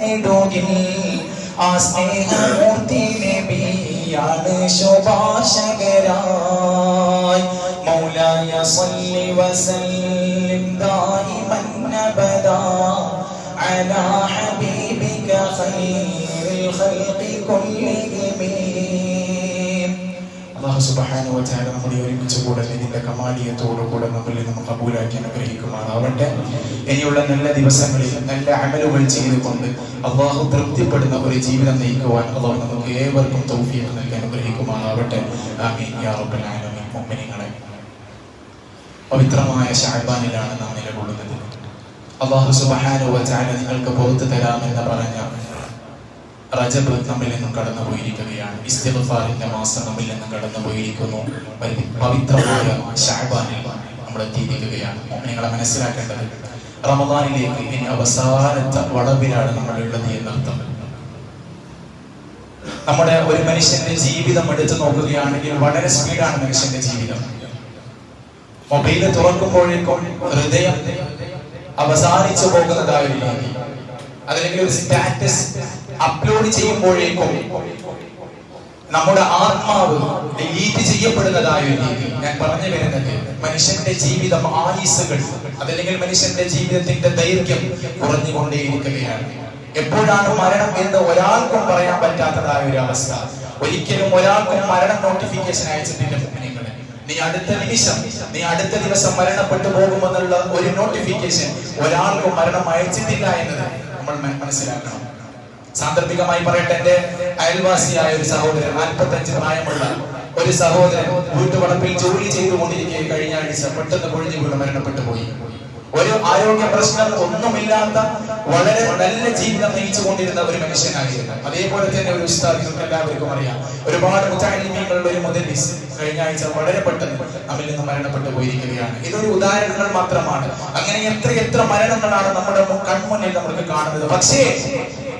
दोगी आस्ते मूर्ति में भी याद शोभा शगराय मौला या सल्ली वसल्लिम दाई അള്ളാഹു സുബ്ഹാനഹു വ തആല നമ്മുടെ ഒരുമിച്ച് കൂടെ ഇതിന്റെ കമാലിയത്തോടു കൂടെ നമ്മളിൽ നമ്മൾ കബൂലാക്കി അനുഗ്രഹിക്കുമാറാവട്ടെ. ഇനിയുള്ള നല്ല ദിവസങ്ങളിൽ നല്ല അമലുകൾ ചെയ്തുകൊണ്ട് അള്ളാഹു തൃപ്തിപ്പെടുന്ന ഒരു ജീവിതം നയിക്കുവാൻ അള്ളാഹു നമുക്ക് ഏവർക്കും തൗഫീഖ് നൽകി അനുഗ്രഹിക്കുമാറാവട്ടെ. ആമീൻ. യാ റബ്ബൽ ആലമീൻ. മുഅ്മിനീങ്ങളെ പവിത്രമായ ഷഅബാനിലാണ് നാം നിലകൊള്ളുന്നത്. അള്ളാഹു സുബ്ഹാനഹു വ തആല നിങ്ങൾക്ക് പുറത്തു തരാമെന്ന് പറഞ്ഞ റജബ് നമ്മിൽ നിന്നും കടന്നു പോയിരിക്കുകയാണ് ഇസ്തിഫാറിന്റെ മാസം നമ്മിൽ നിന്നും കടന്നു പോയിരിക്കുന്നു പവിത്രമായ ഷാബാനിൽ നമ്മൾ എത്തിയിരിക്കുകയാണ്. നിങ്ങളെ മനസ്സിലാക്കേണ്ടത് റമദാനിലേക്ക് ഇനി അവസാനത്തെ വളവിലാണ് നമ്മൾ ഉള്ളത് എന്നർത്ഥം. നമ്മുടെ ഒരു മനുഷ്യന്റെ ജീവിതം എടുത്തു നോക്കുകയാണെങ്കിൽ വളരെ സ്പീഡാണ് മനുഷ്യന്റെ ജീവിതം. മൊബൈൽ തുറക്കുമ്പോഴേക്കും ഹൃദയം അവസാനിച്ചു പോകുന്നതായ ഒരു രീതി. അതല്ലെങ്കിൽ ഒരു സ്റ്റാറ്റസ് അപ്ലോഡ് ചെയ്യുമ്പോഴേക്കും നമ്മുടെ ആത്മാവ് ഡിലീറ്റ് ചെയ്യപ്പെടുന്നതായ രീതി. ഞാൻ പറഞ്ഞു വരുന്നത് മനുഷ്യന്റെ ജീവിതം ആയുസുകൾ അതല്ലെങ്കിൽ മനുഷ്യന്റെ ജീവിതത്തിന്റെ ദൈർഘ്യം കുറഞ്ഞുകൊണ്ടേയിരിക്കുകയാണ്. എപ്പോഴാണ് മരണം എന്ന് ഒരാൾക്കും പറയാൻ പറ്റാത്തതായ ഒരു അവസ്ഥ. ഒരിക്കലും ഒരാൾക്കും മരണം നോട്ടിഫിക്കേഷൻ മുമ്പിനിങ്ങളെ നീ അടുത്ത നിമിഷം നീ അടുത്ത ദിവസം മരണപ്പെട്ടു പോകുമെന്നുള്ള ഒരു നോട്ടിഫിക്കേഷൻ ഒരാൾക്കും മരണം അയച്ചിട്ടില്ല എന്നത് നമ്മൾ മന- മനസ്സിലാക്കണം. സാന്ദർഭികമായി പറയട്ടെ എന്റെ അയൽവാസിയായ ഒരു സഹോദരൻ നാൽപ്പത്തഞ്ച് പ്രായമുള്ള ഒരു സഹോദരൻ വീട്ടുവളപ്പിൽ ജോലി ചെയ്തുകൊണ്ടിരിക്കെ കഴിഞ്ഞ ആഴ്ച പെട്ടെന്ന് പൊഴിഞ്ഞു വീണ് മരണപ്പെട്ടു പോയി. ഒരു ആരോഗ്യ പ്രശ്നം ഒന്നുമില്ലാത്ത വളരെ നല്ല ജീവിതം നയിച്ചു കൊണ്ടിരുന്ന ഒരു മനുഷ്യനായിരുന്നു. അതേപോലെ തന്നെ ഒരു ഉസ്താദ് എല്ലാവർക്കും അറിയാം. ഒരുപാട് മുത്താലിമീങ്ങളുടെ ഒരു മുതലിസ് കഴിഞ്ഞ ആഴ്ച വളരെ പെട്ടെന്ന് അവരിൽ നിന്ന് മരണപ്പെട്ടു പോയിരിക്കുകയാണ്. ഇതൊരു ഉദാഹരണങ്ങൾ മാത്രമാണ്. അങ്ങനെ എത്ര എത്ര മരണങ്ങളാണ് നമ്മുടെ കൺമുന്നിൽ നമുക്ക് കാണുന്നത്. പക്ഷേ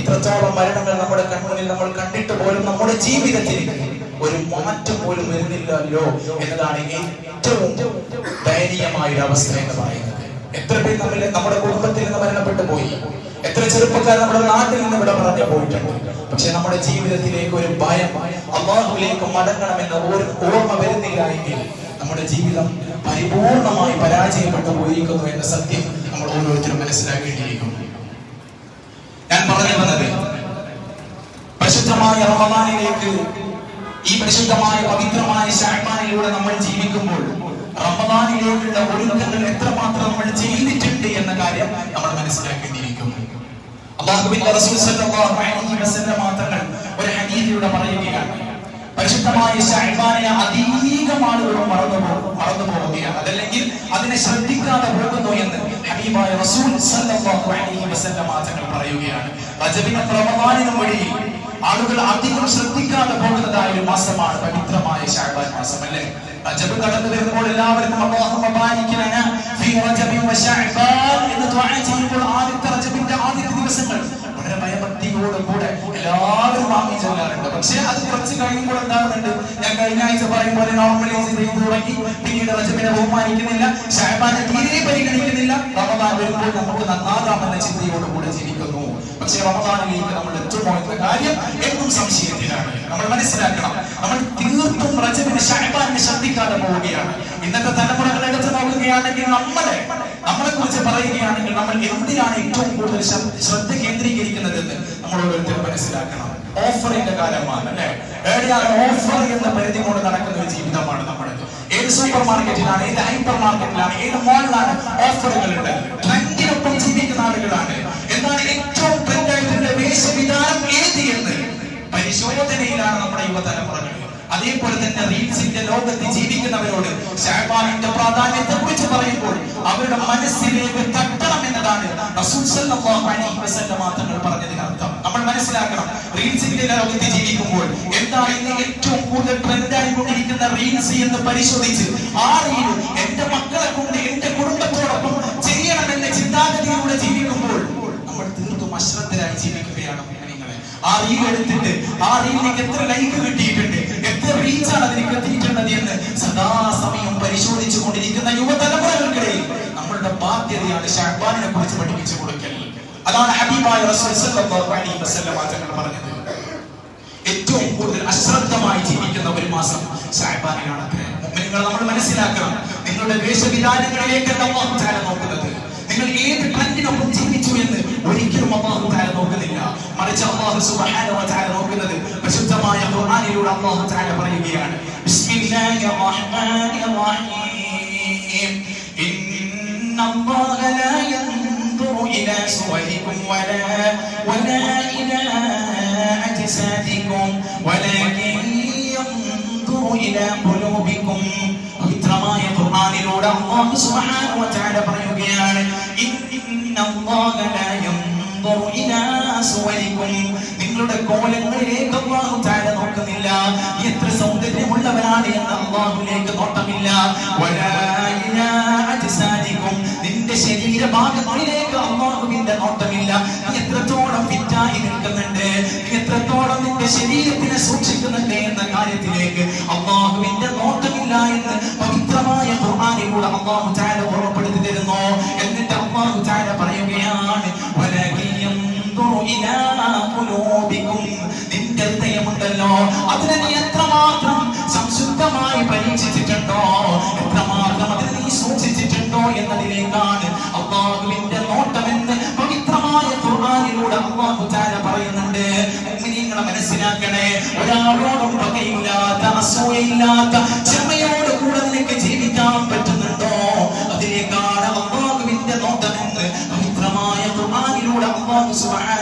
ഇത്രത്തോളം മരണങ്ങൾ നമ്മുടെ കൺമുന്നിൽ നമ്മൾ കണ്ടിട്ട് പോലും നമ്മുടെ ജീവിതത്തിൽ ഒരു മാറ്റം പോലും വരുന്നില്ലല്ലോ എന്നതാണ് ഏറ്റവും ദയനീയമായ ഒരു അവസ്ഥ എന്ന് പറയുന്നത്. എത്ര പേര് നമ്മൾ നമ്മുടെ കുടുംബത്തിൽ നിന്ന് മരണപ്പെട്ടു പോയി? എത്ര ചെറുപ്പക്കാർ നമ്മുടെ നാട്ടിൽ നിന്ന് ഇവിടെ പറഞ്ഞു പോയിട്ടുണ്ട്? പക്ഷെ നമ്മുടെ ജീവിതത്തിലേക്ക് ഒരു ഭയം അള്ളാഹുലേക്ക് മടങ്ങണമെന്ന ഒരു ഓർമ്മ വരുന്നില്ല എങ്കിൽ നമ്മുടെ ജീവിതം പരിപൂർണമായി പരാജയപ്പെട്ടു പോയിരിക്കുന്നു എന്ന സത്യം നമ്മൾ ഓരോരുത്തരും മനസ്സിലാക്കേണ്ടിയിരിക്കുന്നു. ഞാൻ പറഞ്ഞു വന്നത് പരിശുദ്ധമായ റമദാനിലേക്ക് ഈ പരിശുദ്ധമായ പവിത്രമായ ഷാബാനിലൂടെ നമ്മൾ ജീവിക്കുമ്പോൾ റമദാനിലേക്കുള്ള ഒരുക്കങ്ങൾ എത്രമാത്രം നമ്മൾ ചെയ്തിട്ടുണ്ട് എന്ന കാര്യം നമ്മൾ മനസ്സിലാക്കേണ്ടിയിരിക്കുന്നു. അള്ളാഹുവിന്റെ റസൂൽ സല്ലല്ലാഹു അലൈഹി ഒരു പരിശുദ്ധമായ അതിനെ ശ്രദ്ധിക്കാതെ പോകുന്നു എന്ന് ഹബീബായ റസൂൽ സല്ലല്ലാഹു അലൈഹി പറയുകയാണ്. വഴി ആളുകൾ അധികം ശ്രദ്ധിക്കാതെ പോകുന്നതായ ഒരു മാസമാണ് പവിത്രമായ ഷാബാൻ മാസം അല്ലേ? അജബ് കടന്നു വരുമ്പോൾ എല്ലാവർക്കും എന്ന് ചെയ്യുമ്പോൾ ആദ്യത്തെ റജബിന്റെ ആദ്യത്തെ ദിവസങ്ങൾ. വളരെ ഭയഭക്തിയോട് കൂടെ എല്ലാവരും വാങ്ങി ചെല്ലാറുണ്ട്. പക്ഷെ അത് കുറച്ച് കഴിയുമ്പോൾ എന്താകുന്നുണ്ട്? ഞാൻ കഴിഞ്ഞ ആഴ്ച പറയും പോലെ നോർമലൈസ് ചെയ്ത് തുടങ്ങി. പിന്നീട് റജമിനെ ബഹുമാനിക്കുന്നില്ല. ഷാബാനെ തീരെ പരിഗണിക്കുന്നില്ല. റമദാൻ വരുമ്പോൾ നമുക്ക് നന്നാകാമെന്ന ചിന്തയോട് കൂടെ ജീവിക്കുന്നു. പക്ഷെ റമദാനിലേക്ക് നമ്മൾ ഏറ്റവും പോയിട്ടുള്ള കാര്യം എന്നും സംശയത്തിലാണ്. നമ്മൾ മനസ്സിലാക്കണം. നമ്മൾ തീർത്തും റജമിന് ഷാബാനെ ശ്രദ്ധിക്കാതെ പോവുകയാണ്. ഇന്നത്തെ തലമുറകൾ എടുത്തു നോക്കുകയാണെങ്കിൽ നമ്മളെ നമ്മളെ കുറിച്ച് പറയുകയാണെങ്കിൽ നമ്മൾ എന്തിനാണ് ഏറ്റവും കൂടുതൽ ശ്രദ്ധ കേന്ദ്രീകരിക്കുന്നത്? എന്ന് നമ്മൾ ഓരോരുത്തരും മനസ്സിലാക്കണം. ഓഫറിന്റെ കാലമാണ് അല്ലെ? ഓഫർ എന്ന പരിധി കൊണ്ട് നടക്കുന്ന ഒരു ജീവിതമാണ് നമ്മുടേത് ഏത് സൂപ്പർ മാർക്കറ്റിലാണ് ഏത് ഹൈപ്പർ മാർക്കറ്റിലാണ് ഏത് മോളിലാണ് ഓഫറുകൾ ഉണ്ട് ട്രെൻഡിനൊപ്പം ജീവിക്കുന്ന ആളുകളാണ്. എന്താണ് ഏറ്റവും ട്രെൻഡായിട്ടുള്ള വേഷവിധാനം ഏത് എന്ന്? പരിശോധനയിലാണ് നമ്മുടെ യുവതലമുറകൾ. അതേപോലെ തന്നെ റീൽസിന്റെ ലോകത്ത് ജീവിക്കുന്നവരോട് ഷാബാനിന്റെ പ്രാധാന്യത്തെ കുറിച്ച് പറയുമ്പോൾ അവരുടെ മനസ്സിലേക്ക് തട്ടണം എന്നതാണ് റസൂൽ സല്ലല്ലാഹു അലൈഹി മാത്രങ്ങൾ പറഞ്ഞതിന് അർത്ഥം നമ്മൾ മനസ്സിലാക്കണം റീൽസിന്റെ ലോകത്ത് ജീവിക്കുമ്പോൾ എന്താണ് ഇന്ന് ഏറ്റവും കൂടുതൽ ട്രെൻഡായി കൊണ്ടിരിക്കുന്ന റീൽസ് എന്ന് പരിശോധിച്ച് ആ റീൽ എന്റെ മക്കളെ കൊണ്ട് എന്റെ കുടുംബത്തോടൊപ്പം ചെയ്യണമെന്ന ചിന്താഗതിയിലൂടെ ജീവിക്കുമ്പോൾ നമ്മൾ തീർത്തും അശ്രദ്ധരായി ജീവിക്കുകയാണ്. ആ റീൽ എടുത്തിട്ട് ആ റീലിലേക്ക് എത്ര ലൈക്ക് കിട്ടിയിട്ടുണ്ട് എത്ര റീച്ചാണ് അതിലേക്ക് എത്തിയിട്ടുള്ളത് എന്ന് സദാസമയം പരിശോധിച്ചു കൊണ്ടിരിക്കുന്ന യുവതലമുറകൾക്കിടയിൽ നമ്മളുടെ ബാധ്യതയാണ് ഷാബാനിനെ കുറിച്ച് പഠിപ്പിച്ചു കൊടുക്കൽ. അതാണ് ഹബീബായ തങ്ങൾ പറഞ്ഞത്. ഏറ്റവും കൂടുതൽ അശ്രദ്ധമായി ജീവിക്കുന്ന ഒരു മാസം ഷാബാനിലാണ് നിങ്ങൾ നമ്മൾ മനസ്സിലാക്കണം. നിങ്ങളുടെ താല നോക്കുന്നത്. നിങ്ങൾ ഏത് ട്രെൻഡിനൊപ്പം ജീവിച്ചു എന്ന് ഒരിക്കലും അള്ളാഹു താല നോക്കുന്നില്ല മറിച്ച് അള്ളാഹു സുബ്ഹാനഹു വ തആല നോക്കുന്നത് പരിശുദ്ധമായ ഖുർആനിലൂടെ അള്ളാഹു താല പറയുകയാണ് ബിസ്മില്ലാഹിർ റഹ്മാനിർ റഹീം ഇന്ന അല്ലാഹ ലാ ينظر إلى صوركم ولا ولا إلى أجسادكم ولكن ينظر إلى قلوبكم പവിത്രമായ വ തആല പറയുകയാണ് നിങ്ങളുടെ കോലങ്ങളിലേക്ക് അള്ളാഹു തആല നോക്കുന്നില്ല. എത്ര സൗന്ദര്യമുള്ളവരാണ് എന്ന് അള്ളാഹുലേക്ക് നോട്ടമില്ല വലാ ഇലാ അജ്സാദിക്കും നിന്റെ ശരീരഭാഗങ്ങളിലേക്ക് അള്ളാഹുവിന്റെ നോട്ടമില്ല എത്രത്തോളം ഫിറ്റായി നിൽക്കുന്നുണ്ട് എത്രത്തോളം നിന്റെ ശരീരത്തിനെ സൂക്ഷിക്കുന്നുണ്ട് എന്ന കാര്യത്തിലേക്ക് ഖുലൂബിക്കും." നിന്റെ ഹൃദയമുണ്ടല്ലോ അതിനെ നീ എത്രമാത്രം സംശുദ്ധമായി പരീക്ഷിച്ചിട്ടുണ്ടോ? എത്രമാത്രം അതിനെ നീ സൂക്ഷിച്ചിട്ടുണ്ടോ എന്നതിലേക്കാണ് അള്ളാഹുവിന്റെ നോട്ടമെന്ന് പവിത്രമായ ഖുർആനിലൂടെ അള്ളാഹു ചാര പറയുന്നുണ്ട്. നിങ്ങളെ മനസ്സിലാക്കണേ. ഒരാളോടും പകയില്ലാത്ത അസൂയയില്ലാത്ത ക്ഷമയോട് കൂടെ നിനക്ക് ജീവിക്കാൻ പറ്റുന്നുണ്ടോ? അതിലേക്കാണ് അള്ളാഹുവിന്റെ നോട്ടമെന്ന് പവിത്രമായ ഖുർആനിലൂടെ അള്ളാഹു സുബ്ഹാനഹു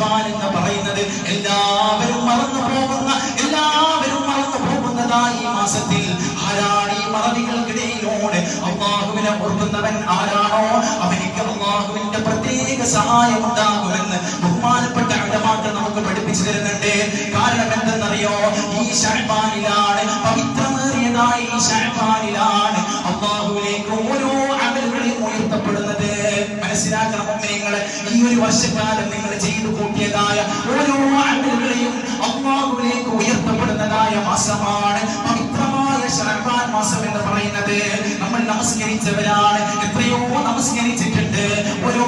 എന്ന് പറയുന്നത് എല്ലാവരും മറന്നു പോകുന്ന എല്ലാവരും മറന്നു പോകുന്നതായി ഈ മാസത്തിൽ ആരാണ് ഈ മറവികൾക്കിടയിലൂടെ അള്ളാഹുവിനെ ഓർക്കുന്നവൻ ആരാണോ? അവനിക്ക് അള്ളാഹുവിന്റെ പ്രത്യേക സഹായം ഉണ്ടാകുമെന്ന് ബഹുമാനപ്പെട്ട അടമാക്കൾ നമുക്ക് പഠിപ്പിച്ചു തരുന്നുണ്ട്. കാരണം എന്തെന്നറിയോ? ഈ ഷഹബാനിലാണ് പവിത്രമേറിയതായി ഈ ഷഹബാനിലാണ് അള്ളാഹുവിലേക്ക് ഓരോ മനസ്സിലാക്കണം നിങ്ങൾ ഈ ഒരു വർഷക്കാലം നിങ്ങൾ ചെയ്തു കൂട്ടിയതായ ഓരോ ആളുകളെയും അമ്മാവിലേക്ക് ഉയർത്തപ്പെടുന്നതായ മാസമാണ് പവിത്രമായ ഷഹബാൻ മാസം എന്ന് പറയുന്നത്. നമ്മൾ നമസ്കരിച്ചവരാണ്. എത്രയോ നമസ്കരിച്ചിട്ടുണ്ട്. ഓരോ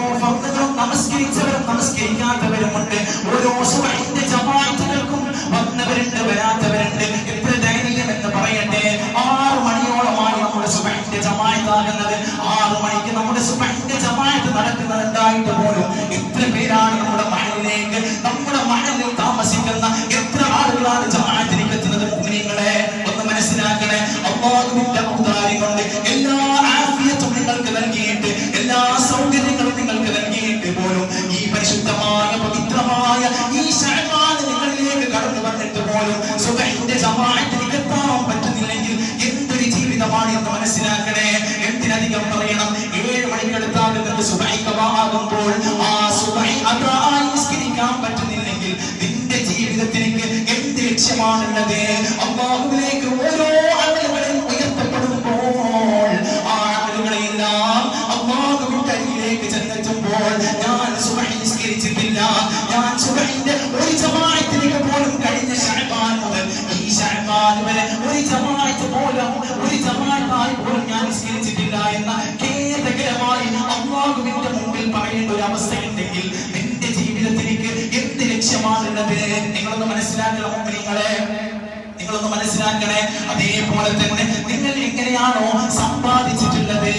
മനസ്സിലാക്കണേ? അതേപോലെ തന്നെ നിങ്ങൾ എങ്ങനെയാണോ സമ്പാദിച്ചിട്ടുള്ളത്?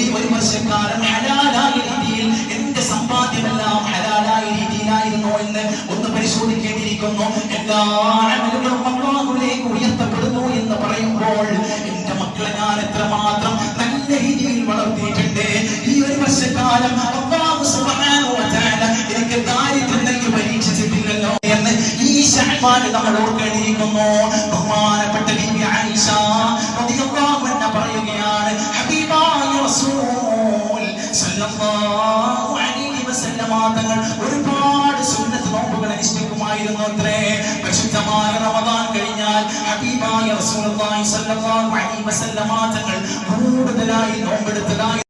ഈ ഒരു വർഷക്കാലം ഹലാലായ രീതിയിൽ എന്റെ സമ്പാദ്യമെല്ലാം ഹലാലായ രീതിയിലായിരുന്നോ എന്ന് ഒന്ന് പരിശോധിക്കേണ്ടിയിരിക്കുന്നു. എല്ലാ അമലുകളും ഉയർത്തപ്പെടുന്നു എന്ന് പറയുമ്പോൾ എന്റെ മക്കളെ ഞാൻ എത്രമാത്രം നല്ല രീതിയിൽ വളർത്തിയിട്ടുണ്ട്. ഈ ഒരു വർഷക്കാലം അള്ളാഹു സുബ്ഹാനഹു എനിക്ക് ദാരിദ്ര്യം പരീക്ഷിച്ചിട്ടില്ലല്ലോ എന്ന് ഈ ഷഹ്മാൻ നമ്മൾ ഓർക്കേണ്ടിയിരിക്കുന്നു. റസൂലുള്ളാഹി സ്വല്ലല്ലാഹു അലൈഹി വസല്ലമ തങ്ങൾ കൂടുതലായി നോമ്പെടുത്തതായി